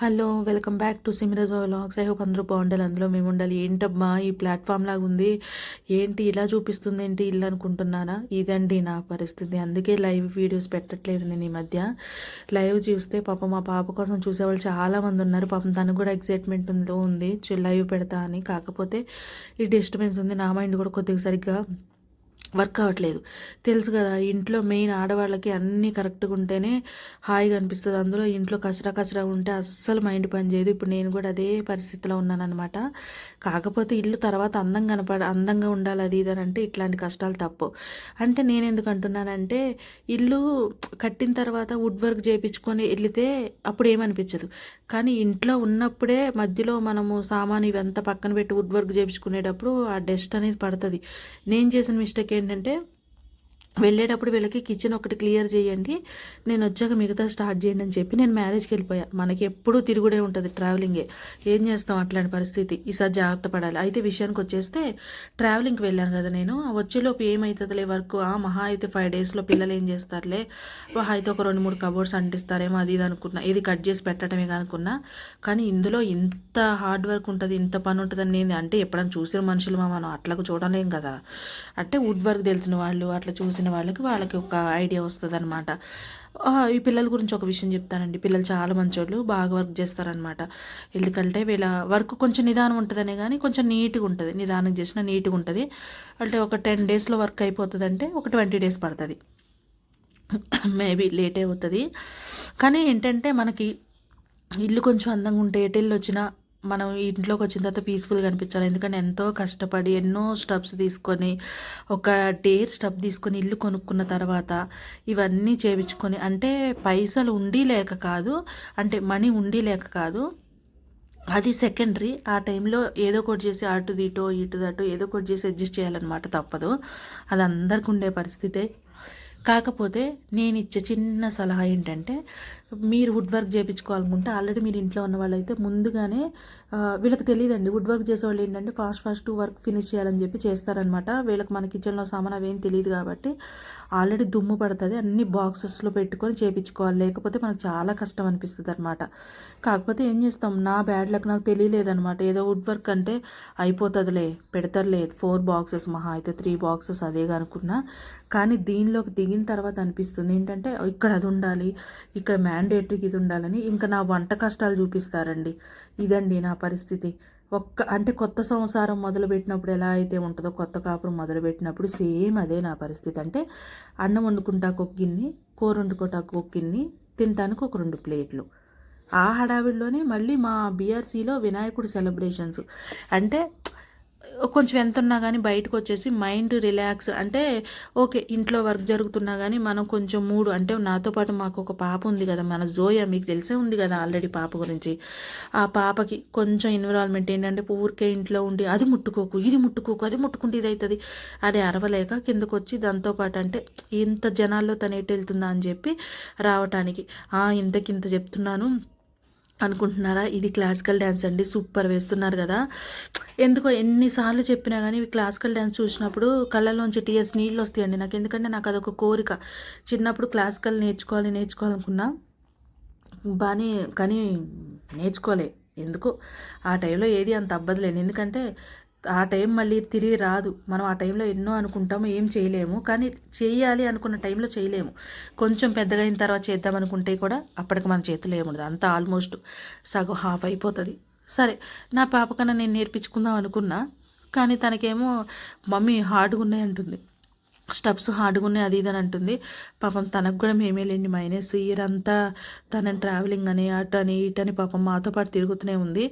Hello welcome back to Simiraj vlogs. I hope అందరూ బాగుండాలి అందులో మేము ఉండాలి. ఏంటబ్బా ఈ ప్లాట్ఫామ్ లాగా ఉంది? ఏంటి ఇలా చూపిస్తుంది ఏంటి ఇల్లు అనుకుంటున్నారా? ఇదండి నా పరిస్థితి. అందుకే లైవ్ వీడియోస్ పెట్టట్లేదు నేను ఈ మధ్య. లైవ్ చూస్తే పాపం మా పాప కోసం చూసేవాళ్ళు చాలామంది ఉన్నారు. పాపం తనకు కూడా ఎగ్జైట్మెంట్లో ఉందో. ఉంది లైవ్ పెడతా అని. కాకపోతే ఈ డిస్టర్బెన్స్ ఉంది. నా మైండ్ కూడా కొద్దిగా సరిగ్గా వర్క్ అవ్వట్లేదు. తెలుసు కదా ఇంట్లో మెయిన్ ఆడవాళ్ళకి అన్నీ కరెక్ట్గా ఉంటేనే హాయిగా అనిపిస్తుంది. అందులో ఇంట్లో కచరా కచరా ఉంటే అస్సలు మైండ్ పని చేయదు. ఇప్పుడు నేను కూడా అదే పరిస్థితిలో ఉన్నానమాట కాకపోతే ఇల్లు తర్వాత అందంగా కనపడ అందంగా ఉండాలి అది ఇది అంటే ఇట్లాంటి కష్టాలు తప్పు. అంటే నేను ఎందుకు అంటున్నానంటే ఇల్లు కట్టిన తర్వాత వుడ్ వర్క్ చేయించుకొని వెళితే అప్పుడు ఏమనిపించదు. కానీ ఇంట్లో ఉన్నప్పుడే మధ్యలో మనము సామాన్ ఇవంతా పక్కన పెట్టి వుడ్ వర్క్ చేయించుకునేటప్పుడు ఆ డస్ట్ అనేది పడుతుంది. నేను చేసిన మిస్టేక్ ఏంటంటే వెళ్ళేటప్పుడు వీళ్ళకి కిచెన్ ఒకటి క్లియర్ చేయండి. నేను వచ్చాక మిగతా స్టార్ట్ చేయండి అని చెప్పి నేను మ్యారేజ్కి వెళ్ళిపోయా. మనకి ఎప్పుడూ తిరుగుడే ఉంటుంది ట్రావెలింగే ఏం. చేస్తాం అట్లాంటి పరిస్థితి? ఈసారి జాగ్రత్త పడాలి. అయితే విషయానికి వచ్చేస్తే ట్రావెలింగ్కి వెళ్ళాను కదా నేను. వచ్చేలోపు ఏమవుతుందిలే వర్క్ ఆ మహా అయితే ఫైవ్ డేస్లో పిల్లలు ఏం చేస్తారులే? అయితే ఒక రెండు మూడు కబోర్డ్స్ అంటిస్తారేమో అది ఇది అనుకున్నా. ఇది కట్ చేసి పెట్టడమే అనుకున్నా. కానీ ఇందులో ఇంత హార్డ్ వర్క్ ఉంటుంది ఇంత పని ఉంటుందని నేను అంటే ఎప్పుడైనా చూసిన మనుషులు మనం అట్లకు చూడలేం కదా. అంటే వుడ్ వర్క్ తెలిసిన వాళ్ళు అట్లా చూసిన చేసిన వాళ్ళకి వాళ్ళకి ఒక ఐడియా వస్తుంది అనమాట ఈ పిల్లల గురించి ఒక విషయం చెప్తానండి. పిల్లలు చాలా మంచోళ్ళు బాగా వర్క్ చేస్తారనమాట ఎందుకంటే వీళ్ళ వర్క్ కొంచెం నిదానం ఉంటుందనే కానీ కొంచెం నీట్గా ఉంటుంది. నిదానం చేసిన నీట్గా ఉంటుంది. అంటే ఒక టెన్ డేస్లో వర్క్ అయిపోతుంది అంటే ఒక ట్వంటీ డేస్ పడుతుంది. మేబీ లేట్ అవుతుంది. కానీ ఏంటంటే మనకి ఇల్లు కొంచెం అందంగా ఉంటే ఎటెళ్ళు వచ్చినా మనం ఇంట్లోకి వచ్చిన తర్వాత పీస్ఫుల్గా అనిపించాలి. ఎందుకంటే ఎంతో కష్టపడి ఎన్నో స్టెప్స్ తీసుకొని ఒక టేర్ స్టెప్ తీసుకొని ఇల్లు కొనుక్కున్న తర్వాత ఇవన్నీ చేయించుకొని అంటే పైసలు ఉండి లేక కాదు అంటే మనీ ఉండి లేక కాదు అది సెకండరీ ఆ టైంలో ఏదో ఒకటి చేసి అటు ఇటో ఇటు దటో ఏదో ఒకటి చేసి అడ్జస్ట్ చేయాలన్నమాట తప్పదు. అది అందరికి ఉండే పరిస్థితే. కాకపోతే నేను ఇచ్చే చిన్న సలహా ఏంటంటే మీరు వుడ్ వర్క్ చేయించుకోవాలనుకుంటే ఆల్రెడీ మీరు ఇంట్లో ఉన్న వాళ్ళైతే ముందుగానే వీళ్ళకి తెలియదండి వుడ్ వర్క్ చేసేవాళ్ళు ఏంటంటే ఫాస్ట్ ఫాస్ట్ వర్క్ ఫినిష్ చేయాలని చెప్పి చేస్తారనమాట వీళ్ళకి మన కిచెన్లో సామాన్ అవేం తెలియదు కాబట్టి ఆల్రెడీ దుమ్ము పడుతుంది. అన్ని బాక్సెస్లో పెట్టుకొని చేయించుకోవాలి లేకపోతే మనకు చాలా కష్టం అనిపిస్తుంది అనమాట కాకపోతే ఏం చేస్తాం? నా బ్యాడ్ లక్ నాకు తెలియలేదనమాట ఏదో వుడ్ వర్క్ అంటే అయిపోతుందిలే పెడతారులే. ఫోర్ బాక్సెస్ మహా. అయితే త్రీ బాక్సెస్ అదే అనుకున్నా. కానీ దీనిలోకి దిగిన తర్వాత అనిపిస్తుంది. ఏంటంటే ఇక్కడ అది ఉండాలి ఇక్కడ మ్యాండేటరీకి ఇది ఉండాలని ఇంకా నా వంట కష్టాలు చూపిస్తారండి. ఇదండి నా పరిస్థితి. ఒక్క అంటే కొత్త సంసారం మొదలుపెట్టినప్పుడు ఎలా అయితే ఉంటుందో కొత్త కాపురం మొదలుపెట్టినప్పుడు సేమ్ అదే నా పరిస్థితి. అంటే అన్నం వండుకుంటాకు ఒక కూర వండుకుంటా ఒక గిన్నె తినటానికి ఒక రెండు ప్లేట్లు. ఆ హడావిడిలోనే మళ్ళీ మా బీఆర్సీలో వినాయకుడు సెలబ్రేషన్స్ అంటే కొంచెం ఎంత ఉన్నా కానీ బయటకు వచ్చేసి మైండ్ రిలాక్స్ అంటే ఓకే ఇంట్లో వర్క్ జరుగుతున్నా కానీ మనం కొంచెం మూడు అంటే నాతో పాటు మాకు ఒక పాప ఉంది కదా మన జోయ మీకు తెలిసే ఉంది కదా ఆల్రెడీ పాప గురించి. ఆ పాపకి కొంచెం ఎన్విరాన్మెంట్ ఏంటంటే ఊరికే ఇంట్లో ఉండి అది ముట్టుకోకు ఇది ముట్టుకోకు అది ముట్టుకుంటే ఇది అవుతుంది అది అరవలేక కిందకు వచ్చి దాంతోపాటు అంటే ఇంత జనాల్లో తను ఎటు వెళ్తుందా అని చెప్పి రావటానికి ఇంతకింత చెప్తున్నాను అనుకుంటున్నారా? ఇది క్లాసికల్ డ్యాన్స్ అండి సూపర్ వేస్తున్నారు కదా. ఎందుకో ఎన్నిసార్లు చెప్పినా కానీ ఇవి క్లాసికల్ డ్యాన్స్ చూసినప్పుడు కళ్ళలోంచి టీఎస్ నీళ్ళు వస్తాయండి నాకు. ఎందుకంటే నాకు అదొక కోరిక. చిన్నప్పుడు క్లాసికల్ నేర్చుకోవాలి నేర్చుకోవాలనుకున్నా బాగానే కానీ నేర్చుకోలే. ఎందుకో? ఆ టైంలో ఏది అంత అబ్బదులేను ఎందుకంటే ఆ టైం మళ్ళీ తిరిగి రాదు. మనం ఆ టైంలో ఎన్నో అనుకుంటాము ఏం చేయలేము. కానీ చేయాలి అనుకున్న టైంలో చేయలేము. కొంచెం పెద్దగా అయిన తర్వాత చేద్దాం అనుకుంటే కూడా అప్పటికి మన చేతిలో ఏముండదు. అంతా ఆల్మోస్ట్ సగం హాఫ్ అయిపోతుంది. సరే నా పాప కన్నా నేను నేర్పించుకుందాం అనుకున్నా. కానీ తనకేమో మమ్మీ హార్డ్గా ఉన్నాయి అంటుంది స్టెప్స్ హార్డ్గా ఉన్నాయి అది ఇది అని అంటుంది. పాపం తనకు కూడా మేమే లేండి మైనస్. ఇయర్ అంతా తన ట్రావెలింగ్ అని అటు అని ఇటు అని పాపం మాతో పాటు తిరుగుతూనే ఉంది.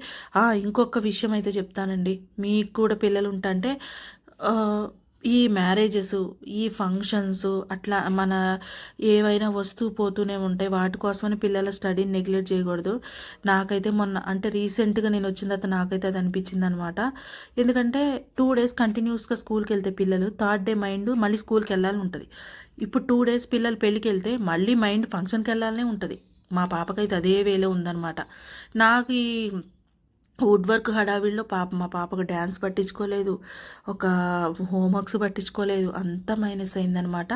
ఇంకొక విషయం అయితే చెప్తానండి. మీకు కూడా పిల్లలు ఉంటే ఈ మ్యారేజెస్ ఈ ఫంక్షన్స్ అట్లా మన ఏవైనా వస్తూ పోతూనే ఉంటాయి. వాటి కోసమని పిల్లల స్టడీని నెగ్లెక్ట్ చేయకూడదు. నాకైతే మొన్న అంటే రీసెంట్గా నేను వచ్చిన తర్వాత నాకైతే అది అనిపించింది అనమాట ఎందుకంటే టూ డేస్ కంటిన్యూస్గా స్కూల్కి వెళ్తే పిల్లలు థర్డ్ డే మైండ్ మళ్ళీ స్కూల్కి వెళ్ళాలని ఉంటుంది. ఇప్పుడు టూ డేస్ పిల్లలు పెళ్ళికి వెళ్తే మళ్ళీ మైండ్ ఫంక్షన్కి వెళ్ళాలనే ఉంటుంది. మా పాపకైతే అదే వేలో ఉందన్నమాట నాకు ఈ వుడ్ వర్క్ హడావిడిలో పాప మా పాపకు డ్యాన్స్ పట్టించుకోలేదు. ఒక హోంవర్క్స్ పట్టించుకోలేదు. అంత మైనస్ అయిందనమాట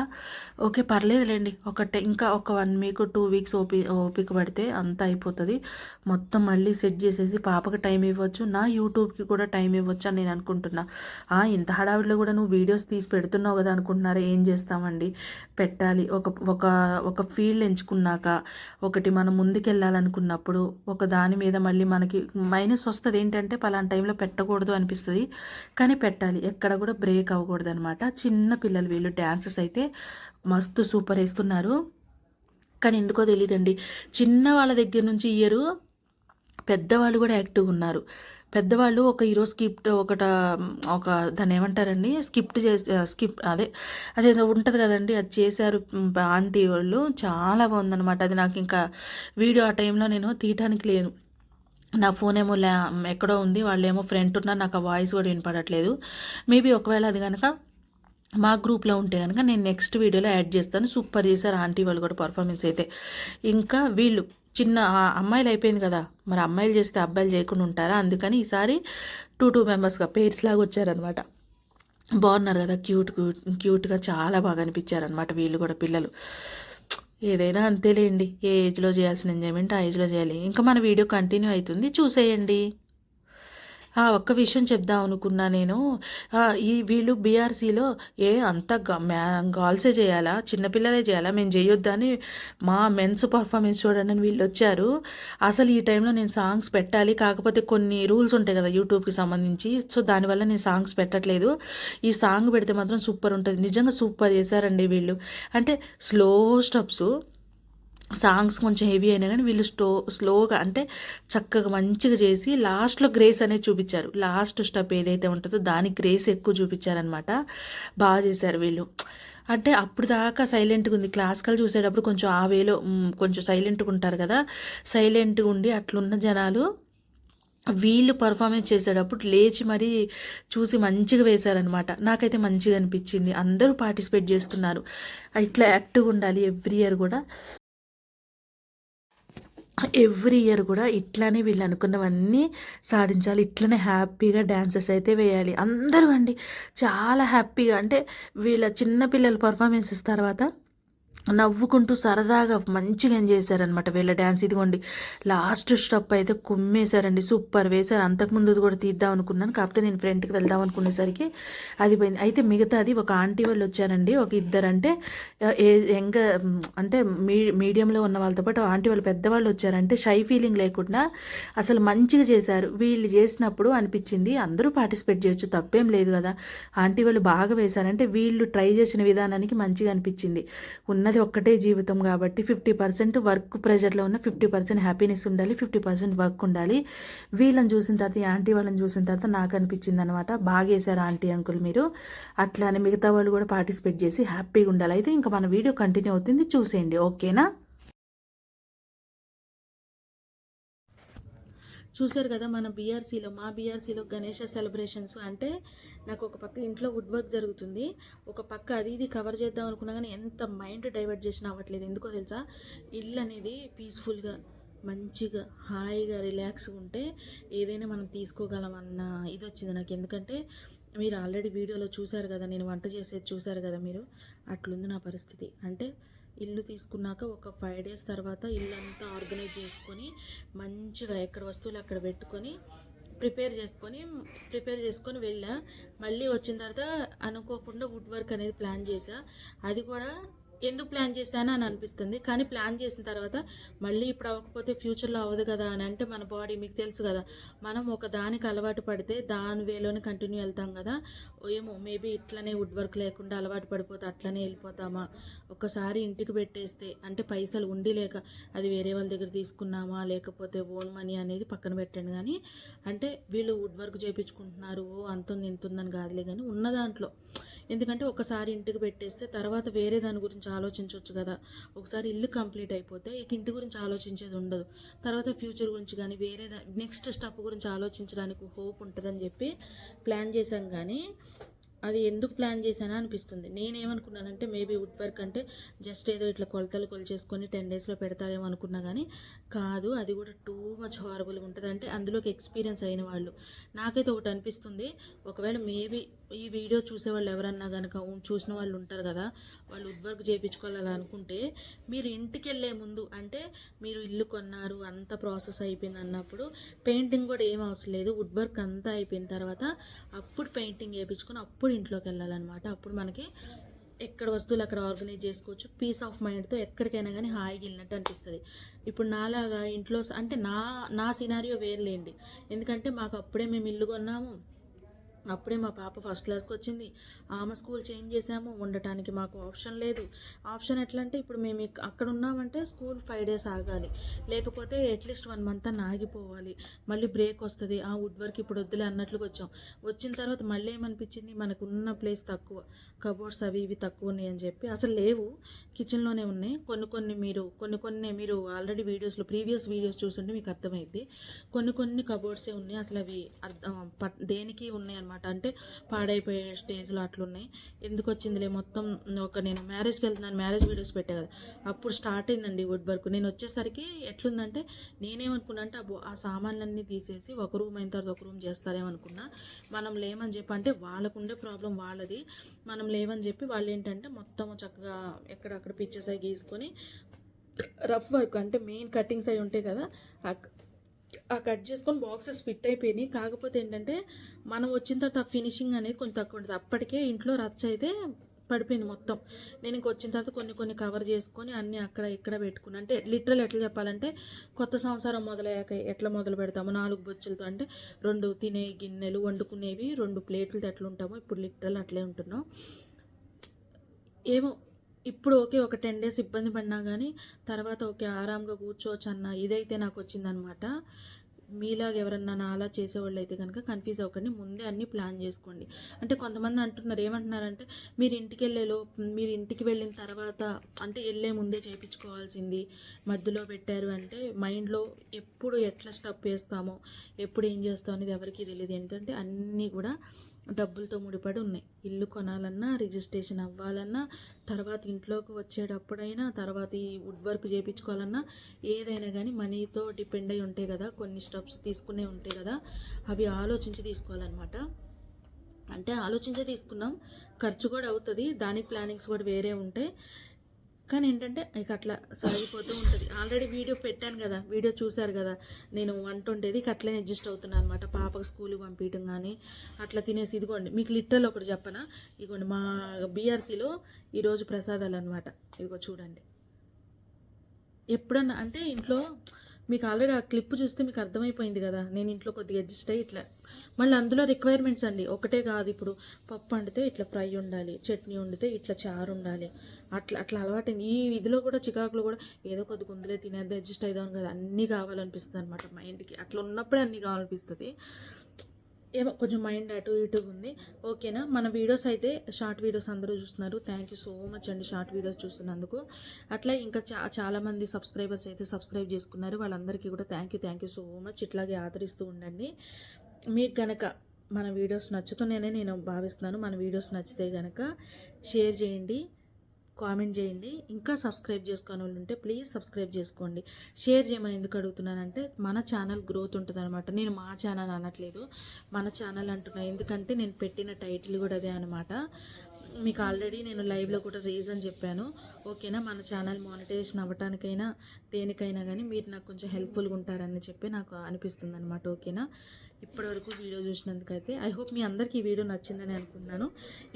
ఓకే పర్లేదులేండి. ఒక ఇంకా ఒక వన్ వీక్ టూ వీక్స్ ఓపి ఓపిక పడితే అంతా అయిపోతుంది. మొత్తం మళ్ళీ సెట్ చేసేసి పాపకు టైం ఇవ్వచ్చు. నా యూట్యూబ్కి కూడా టైం ఇవ్వచ్చు అని నేను అనుకుంటున్నా. ఆ, ఇంత హడావిడిలో కూడా నువ్వు వీడియోస్ తీసి పెడుతున్నావు కదా అనుకుంటున్నారా? ఏం చేస్తామండి? పెట్టాలి. ఒక ఒక ఒక ఫీల్డ్ ఎంచుకున్నాక ఒకటి మనం ముందుకెళ్ళాలనుకున్నప్పుడు ఒక దాని మీద మళ్ళీ మనకి మైనస్ వస్తుంది ఏంటంటే పలానా టైంలో పెట్టకూడదు అనిపిస్తుంది. కానీ పెట్టాలి. ఎక్కడ కూడా బ్రేక్ అవ్వకూడదు అనమాట చిన్న పిల్లలు వీళ్ళు డ్యాన్సెస్ అయితే మస్తు సూపర్ వేస్తున్నారు. కానీ ఎందుకో తెలియదండి చిన్న వాళ్ళ దగ్గర నుంచి ఇయ్యరు పెద్దవాళ్ళు కూడా యాక్టివ్గా ఉన్నారు. పెద్దవాళ్ళు ఒక హీరో స్కిప్ట్ ఒకట ఒక దాన్ని ఏమంటారండి? స్కిప్ట్ చేసి స్కిప్ అదే అదే ఉంటుంది కదండి. అది చేశారు ఆంటీ వాళ్ళు. చాలా బాగుందన్నమాట అది నాకు ఇంకా వీడియో ఆ టైంలో నేను తీయటానికి లేదు. నా ఫోన్ ఏమో ల్యా ఎక్కడో ఉంది వాళ్ళు ఏమో ఫ్రంట్ ఉన్నారు నాకు ఆ వాయిస్ కూడా వినపడట్లేదు. మేబీ ఒకవేళ అది కనుక మా గ్రూప్లో ఉంటే కనుక నేను నెక్స్ట్ వీడియోలో యాడ్ చేస్తాను. సూపర్ చేశారు ఆంటీ వాళ్ళు కూడా పర్ఫార్మెన్స్ అయితే. ఇంకా వీళ్ళు చిన్న అమ్మాయిలు అయిపోయింది కదా మరి అమ్మాయిలు చేస్తే అబ్బాయిలు చేయకుండా ఉంటారా? అందుకని ఈసారి టూ టూ మెంబర్స్గా పేర్స్ లాగా వచ్చారనమాట బాగున్నారు కదా క్యూట్ క్యూట్ క్యూట్గా చాలా బాగా అనిపించారనమాట వీళ్ళు కూడా పిల్లలు. ఏదైనా అంతేలేండి. ఏ ఏజ్లో చేయాల్సిన ఎంజాయ్మెంట్ ఆ ఏజ్లో చేయాలి. ఇంకా మన వీడియో కంటిన్యూ అవుతుంది. చూసేయండి. ఒక్క విషయం చెప్దాం అనుకున్నా నేను. ఈ వీళ్ళు బీఆర్సీలో ఏ అంత గర్ల్సే చేయాలా? చిన్నపిల్లలే చేయాలా? మేము చేయొద్దా అని మా మెన్స్ పర్ఫార్మెన్స్ చూడండి అని వీళ్ళు వచ్చారు. అసలు ఈ టైంలో నేను సాంగ్స్ పెట్టాలి. కాకపోతే కొన్ని రూల్స్ ఉంటాయి కదా యూట్యూబ్కి సంబంధించి. సో దానివల్ల నేను సాంగ్స్ పెట్టట్లేదు. ఈ సాంగ్ పెడితే మాత్రం సూపర్ ఉంటుంది. నిజంగా సూపర్ చేశారండి వీళ్ళు. అంటే స్లో స్టెప్స్. సాంగ్స్ కొంచెం హెవీ అయినా కానీ వీళ్ళు స్టో స్లోగా అంటే చక్కగా మంచిగా చేసి లాస్ట్లో గ్రేస్ అనేది చూపించారు. లాస్ట్ స్టెప్ ఏదైతే ఉంటుందో దానికి గ్రేస్ ఎక్కువ చూపించారనమాట. బాగా చేశారు వీళ్ళు. అంటే అప్పుడు దాకా సైలెంట్గా ఉంది. క్లాసికల్ చూసేటప్పుడు కొంచెం ఆ వేలో కొంచెం సైలెంట్గా ఉంటారు కదా. సైలెంట్గా ఉండి అట్లున్న జనాలు వీళ్ళు పర్ఫార్మెన్స్ చేసేటప్పుడు లేచి మరీ చూసి మంచిగా వేశారనమాట. నాకైతే మంచిగా అనిపించింది. అందరూ పార్టిసిపేట్ చేస్తున్నారు. ఇట్లా యాక్టివ్గా ఉండాలి ఎవ్రీ ఇయర్ కూడా. ఎవ్రీ ఇయర్ కూడా ఇట్లానే వీళ్ళు అనుకున్నవన్నీ సాధించాలి. ఇట్లనే హ్యాపీగా డ్యాన్సెస్ అయితే వేయాలి. అందరూ అండి చాలా హ్యాపీగా. అంటే వీళ్ళ చిన్నపిల్లల పర్ఫార్మెన్సెస్ తర్వాత నవ్వుకుంటూ సరదాగా మంచిగా ఎంజాయ్ చేశారనమాట వీళ్ళ డ్యాన్స్ ఇదిగోండి లాస్ట్ స్టెప్ అయితే కుమ్మేశారండి సూపర్ వేశారు. అంతకుముందు కూడా తీద్దాం అనుకున్నాను కాకపోతే నేను ఫ్రంట్కి వెళ్దాం అనుకునేసరికి అది పోయింది. అయితే మిగతాది ఒక ఆంటీ వాళ్ళు వచ్చారండి ఒక ఇద్దరు అంటే ఏ యంగ్ అంటే మీ మీడియంలో ఉన్న వాళ్ళతో పాటు ఆంటీ వాళ్ళు పెద్దవాళ్ళు వచ్చారంటే షై ఫీలింగ్ లేకుండా అసలు మంచిగా చేశారు. వీళ్ళు చేసినప్పుడు అనిపించింది అందరూ పార్టిసిపేట్ చేయొచ్చు తప్పేం లేదు కదా. ఆంటీ వాళ్ళు బాగా వేశారంటే వీళ్ళు ట్రై చేసిన విధానానికి మంచిగా అనిపించింది. ఉన్నది ఒక్కటే జీవితం కాబట్టి ఫిఫ్టీ పర్సెంట్ వర్క్ ప్రెజర్లో ఉన్న ఫిఫ్టీ పర్సెంట్ హ్యాపీనెస్ ఉండాలి ఫిఫ్టీ పర్సెంట్ వర్క్ ఉండాలి. వీళ్ళని చూసిన తర్వాత ఆంటీ వాళ్ళని చూసిన తర్వాత నాకు అనిపించింది అనమాట బాగా వేశారు ఆంటీ అంకుల్ మీరు. అట్లానే మిగతా వాళ్ళు కూడా పార్టిసిపేట్ చేసి హ్యాపీగా ఉండాలి. అయితే ఇంకా మన వీడియో కంటిన్యూ అవుతుంది చూసేయండి. ఓకేనా? చూశారు కదా మన బీఆర్సీలో మా బీఆర్సీలో గణేష సెలబ్రేషన్స్ అంటే నాకు ఒక పక్క ఇంట్లో వుడ్ వర్క్ జరుగుతుంది. ఒక పక్క అది ఇది కవర్ చేద్దాం అనుకున్నా కానీ ఎంత మైండ్ డైవర్ట్ చేసినా అవ్వట్లేదు. ఎందుకో తెలుసా? ఇల్లు అనేది పీస్ఫుల్గా మంచిగా హాయిగా రిలాక్స్గా ఉంటే ఏదైనా మనం తీసుకోగలం అన్న ఇది వచ్చింది నాకు. ఎందుకంటే మీరు ఆల్రెడీ వీడియోలో చూశారు కదా నేను వంట చేసేది చూశారు కదా మీరు? అట్లుంది నా పరిస్థితి. అంటే ఇల్లు తీసుకున్నాక ఒక ఫైవ్ డేస్ తర్వాత ఇల్లు అంతా ఆర్గనైజ్ చేసుకొని మంచిగా ఎక్కడ వస్తువులు అక్కడ పెట్టుకొని ప్రిపేర్ చేసుకొని ప్రిపేర్ చేసుకొని వెళ్ళా. మళ్ళీ వచ్చిన తర్వాత అనుకోకుండా వుడ్ వర్క్ అనేది ప్లాన్ చేసా అది కూడా ఎందుకు ప్లాన్ చేశాను అని అనిపిస్తుంది. కానీ ప్లాన్ చేసిన తర్వాత మళ్ళీ ఇప్పుడు అవ్వకపోతే ఫ్యూచర్లో అవ్వదు కదా అని అంటే మన బాడీ మీకు తెలుసు కదా మనం ఒక దానికి అలవాటు పడితే దాని వేలోనే కంటిన్యూ వెళ్తాం కదా. ఏమో మేబీ ఇట్లనే వుడ్ వర్క్ లేకుండా అలవాటు పడిపోతే అట్లనే వెళ్ళిపోతామా? ఒక్కసారి ఇంటికి పెట్టేస్తే అంటే పైసలు ఉండి లేక అది వేరే వాళ్ళ దగ్గర తీసుకున్నామా? లేకపోతే ఓన్ మనీ అనేది పక్కన పెట్టండి కానీ అంటే వీళ్ళు వుడ్ వర్క్ చేయించుకుంటున్నారు ఓ అంతుంది ఇంతుందని కాదులే కానీ ఉన్న దాంట్లో. ఎందుకంటే ఒకసారి ఇంటికి పెట్టేస్తే తర్వాత వేరే దాని గురించి ఆలోచించవచ్చు కదా. ఒకసారి ఇల్లు కంప్లీట్ అయిపోతే ఇక ఇంటి గురించి ఆలోచించేది ఉండదు. తర్వాత ఫ్యూచర్ గురించి కానీ వేరే నెక్స్ట్ స్టెప్ గురించి ఆలోచించడానికి హోప్ ఉంటుందని చెప్పి ప్లాన్ చేశాం కానీ అది ఎందుకు ప్లాన్ చేశానా అనిపిస్తుంది. నేనేమనుకున్నానంటే మేబీ వుడ్ వర్క్ అంటే జస్ట్ ఏదో ఇట్లా కొలతలు కొలిచేసుకొని టెన్ డేస్లో పెడతారేమో అనుకున్నా కానీ కాదు. అది కూడా టూ మచ్ హారబుల్గా ఉంటుంది. అంటే అందులోకి ఎక్స్పీరియన్స్ అయిన వాళ్ళు. నాకైతే ఒకటి అనిపిస్తుంది. ఒకవేళ మేబీ ఈ వీడియో చూసే వాళ్ళు ఎవరన్నా కనుక చూసిన వాళ్ళు ఉంటారు కదా వాళ్ళు వుడ్ వర్క్ చేయించుకోవాలి అనుకుంటే మీరు ఇంటికి వెళ్ళే ముందు అంటే మీరు ఇల్లు కొన్నారు అంత ప్రాసెస్ అయిపోయింది అన్నప్పుడు పెయింటింగ్ కూడా ఏం అవసరం లేదు. వుడ్ వర్క్ అంతా అయిపోయిన తర్వాత అప్పుడు పెయింటింగ్ వేయించుకుని అప్పుడు ఇంట్లోకి వెళ్ళాలన్నమాట. అప్పుడు మనకి ఎక్కడ వస్తువులు అక్కడ ఆర్గనైజ్ చేసుకోవచ్చు. పీస్ ఆఫ్ మైండ్తో ఎక్కడికైనా కానీ హాయిగా వెళ్ళినట్టు అనిపిస్తుంది. ఇప్పుడు నాలాగా ఇంట్లో అంటే నా నా సినారియో వేర్లేండి. ఎందుకంటే మాకు అప్పుడే మేము ఇల్లు కొన్నాము. అప్పుడే మా పాప ఫస్ట్ క్లాస్కి వచ్చింది. ఆమె స్కూల్ చేంజ్ చేసాము ఉండటానికి మాకు ఆప్షన్ లేదు. ఆప్షన్ ఎట్లా అంటే ఇప్పుడు మేము అక్కడ ఉన్నామంటే స్కూల్ ఫైవ్ డేస్ ఆగాలి. లేకపోతే అట్లీస్ట్ వన్ మంత్ అన్న ఆగిపోవాలి. మళ్ళీ బ్రేక్ వస్తుంది. ఆ వుడ్ వర్క్ ఇప్పుడు వద్దులే అన్నట్లుగా వచ్చాం. వచ్చిన తర్వాత మళ్ళీ ఏమనిపించింది? మనకు ఉన్న ప్లేస్ తక్కువ. కబోర్డ్స్ అవి ఇవి తక్కువ ఉన్నాయి అని చెప్పి. అసలు లేవు. కిచెన్లోనే ఉన్నాయి. కొన్ని కొన్ని మీరు కొన్ని కొన్ని మీరు ఆల్రెడీ వీడియోస్లో ప్రీవియస్ వీడియోస్ చూసుంటే మీకు అర్థమైంది కొన్ని కొన్ని కబోర్డ్సే ఉన్నాయి. అసలు అవి అర్థం పట్- దేనికి ఉన్నాయి అనమాట అంటే పాడైపోయే స్టేజ్లో అట్లున్నాయి. ఎందుకు వచ్చిందిలే మొత్తం ఒక నేను మ్యారేజ్కి వెళ్తున్నాను మ్యారేజ్ వీడియోస్ పెట్టే కదా. అప్పుడు స్టార్ట్ అయిందండి వుడ్ వర్క్. నేను వచ్చేసరికి ఎట్లుందంటే నేనేమనుకున్నా అంటే అబ్బో ఆ సామాన్లన్నీ తీసేసి ఒక రూమ్ అయిన తర్వాత ఒక రూమ్ చేస్తారేమనుకున్నా మనం లేమని చెప్పి అంటే వాళ్ళకు ఉండే ప్రాబ్లం వాళ్ళది. మనం లేవని చెప్పి వాళ్ళు ఏంటంటే మొత్తం చక్కగా ఎక్కడక్కడ పిక్చర్స్ అవి గీసుకొని రఫ్ వర్క్ అంటే మెయిన్ కటింగ్స్ అవి ఉంటాయి కదా కట్ చేసుకొని బాక్సెస్ ఫిట్ అయిపోయినాయి. కాకపోతే ఏంటంటే మనం వచ్చిన తర్వాత ఫినిషింగ్ అనేది కొంచెం తక్కువ ఉంటుంది అప్పటికే ఇంట్లో రచ్చ అయితే పడిపోయింది మొత్తం. నేను ఇంక వచ్చిన తర్వాత కొన్ని కొన్ని కవర్ చేసుకొని అన్నీ అక్కడ ఇక్కడ పెట్టుకున్నాను అంటే లిటరల్ ఎట్లా చెప్పాలంటే కొత్త సంవత్సరం మొదలయ్యాక ఎట్లా మొదలు పెడతాము? నాలుగు బొచ్చులతో అంటే రెండు తినే గిన్నెలు వండుకునేవి రెండు ప్లేట్లు ఎట్లా ఉంటామో ఇప్పుడు లిటరల్ అట్లే ఉంటున్నాం. ఏమో ఇప్పుడు ఓకే ఒక టెన్ డేస్ ఇబ్బంది పడినా కానీ తర్వాత ఓకే ఆరాంగా కూర్చోవచ్చు అన్న ఇదైతే నాకు వచ్చిందనమాట మీలాగా ఎవరన్నా నా అలా చేసేవాళ్ళు అయితే కనుక కన్ఫ్యూజ్ అవ్వకండి ముందే అన్ని ప్లాన్ చేసుకోండి. అంటే కొంతమంది అంటున్నారు ఏమంటున్నారంటే మీరు ఇంటికి వెళ్ళేలో మీరు ఇంటికి వెళ్ళిన తర్వాత అంటే వెళ్ళే ముందే చేయించుకోవాల్సింది మధ్యలో పెట్టారు అంటే మైండ్లో ఎప్పుడు ఎట్లా స్టప్ వేస్తామో ఎప్పుడు ఏం చేస్తామో అనేది ఎవరికీ తెలియదు ఏంటంటే అన్నీ కూడా డబ్బులతో ముడిపడి ఉన్నాయి. ఇల్లు కొనాలన్నా రిజిస్ట్రేషన్ అవ్వాలన్నా తర్వాత ఇంట్లోకి వచ్చేటప్పుడైనా తర్వాత ఈ వుడ్ వర్క్ చేయించుకోవాలన్నా ఏదైనా కానీ మనీతో డిపెండ్ అయి ఉంటాయి కదా కొన్ని స్టెప్స్ తీసుకునే ఉంటాయి కదా అవి ఆలోచించి తీసుకోవాలన్నమాట. అంటే ఆలోచించే తీసుకున్నాం. ఖర్చు కూడా అవుతుంది. దానికి ప్లానింగ్స్ కూడా వేరే ఉంటాయి కానీ ఏంటంటే ఇక అట్లా సాగిపోతూ ఉంటుంది. ఆల్రెడీ వీడియో పెట్టాను కదా వీడియో చూశారు కదా నేను వంట ఉండేది ఇక అట్లనే అడ్జస్ట్ అవుతున్నాను అనమాట పాపకు స్కూల్కి పంపించడం కానీ అట్లా తినేసి ఇదిగోండి మీకు లిటరల్ ఒకటి చెప్పనా? ఇదిగోండి మా బీఆర్సీలో ఈరోజు ప్రసాదాలు అనమాట ఇదిగో చూడండి. ఎప్పుడన్నా అంటే ఇంట్లో మీకు ఆల్రెడీ ఆ క్లిప్ చూస్తే మీకు అర్థమైపోయింది కదా. నేను ఇంట్లో కొద్దిగా అడ్జస్ట్ అయ్యి ఇట్లా. మళ్ళీ అందులో రిక్వైర్మెంట్స్ అండి. ఒకటే కాదు ఇప్పుడు పప్పు వండితే ఇట్లా ఫ్రై ఉండాలి చట్నీ వండితే ఇట్లా చారు ఉండాలి. అట్లా అట్లా అలవాటైంది. ఈ ఇదిలో కూడా చికాకులో కూడా ఏదో కొద్ది గుందులే తినేది అడ్జస్ట్ అవుదాం కదా. అన్నీ కావాలనిపిస్తుంది అనమాట మైండ్కి అట్లా ఉన్నప్పుడే అన్నీ కావాలనిపిస్తుంది. ఏమో కొంచెం మైండ్ అటు ఇటు ఉంది. ఓకేనా? మన వీడియోస్ అయితే షార్ట్ వీడియోస్ అందరూ చూస్తున్నారు. థ్యాంక్ యూ సో మచ్ అండి షార్ట్ వీడియోస్ చూస్తున్నందుకు. అట్లా ఇంకా చా చాలామంది సబ్స్క్రైబర్స్ అయితే సబ్స్క్రైబ్ చేసుకున్నారు. వాళ్ళందరికీ కూడా thank you thank you so much ఇట్లాగే ఆదరిస్తూ ఉండండి. మీకు గనక మన వీడియోస్ నచ్చుతున్నాయని నేను భావిస్తున్నాను. మన వీడియోస్ నచ్చితే గనక షేర్ చేయండి. కామెంట్ చేయండి. ఇంకా సబ్స్క్రైబ్ చేసుకునే వాళ్ళు ఉంటే ప్లీజ్ సబ్స్క్రైబ్ చేసుకోండి. షేర్ చేయమని ఎందుకు అడుగుతున్నానంటే మన ఛానల్ గ్రోత్ ఉంటుంది అనమాట నేను మా ఛానల్ అనట్లేదు. మన ఛానల్ అంటున్నా. ఎందుకంటే నేను పెట్టిన టైటిల్ కూడా అదే అనమాట మీకు ఆల్రెడీ నేను లైవ్లో కూడా రీజన్ చెప్పాను. ఓకేనా మన ఛానల్ మానిటైజేషన్ అవ్వటానికైనా దేనికైనా కానీ మీరు నాకు కొంచెం హెల్ప్ఫుల్గా ఉంటారని చెప్పి నాకు అనిపిస్తుంది అనమాట ఓకేనా ఇప్పటివరకు వీడియో చూసినందుకైతే ఐ హోప్ మీ అందరికీ ఈ వీడియో నచ్చిందని అనుకుంటున్నాను.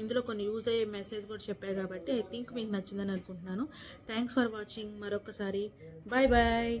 ఇందులో కొన్ని యూజ్ అయ్యే మెసేజ్ కూడా చెప్పాయి కాబట్టి ఐ థింక్ మీకు నచ్చిందని అనుకుంటున్నాను. థ్యాంక్స్ ఫర్ వాచింగ్ మరొకసారి బాయ్ బాయ్